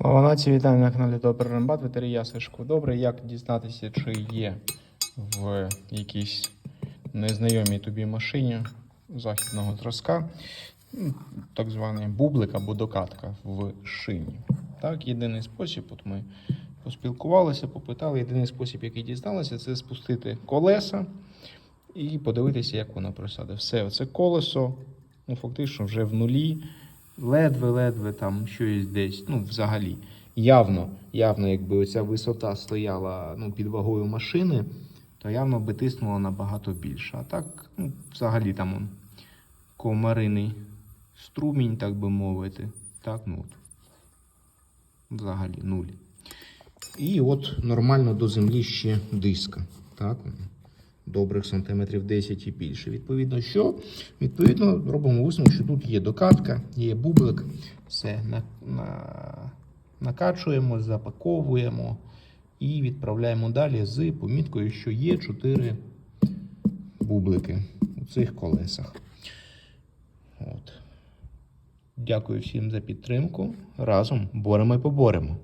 Слава нації, вітаю на каналі Добрий Рембат, ветері я. Добре, як дізнатися, чи є в якійсь незнайомій тобі машині західного зразка так званий бублик або докатка в шині. Так, єдиний спосіб, от ми поспілкувалися, попитали. Єдиний спосіб, який дізналися, це спустити колеса і подивитися, як воно просяде. Все, оце колесо, ну фактично вже в нулі. Ледве-ледве там щось десь, ну, взагалі. Явно, явно, якби оця висота стояла ну, під вагою машини, то явно би тиснуло набагато більше. А так, ну, взагалі там он, комариний струмінь, так би мовити. Так, ну от. Взагалі нуль. І от нормально до землі ще диска. Так, добрих сантиметрів 10 і більше. Відповідно, що? Відповідно, робимо висновок, що тут є докатка, є бублик. Все на, на, накачуємо, запаковуємо і відправляємо далі з поміткою, що є 4 бублики у цих колесах. От. Дякую всім за підтримку. Разом боремо і поборемо.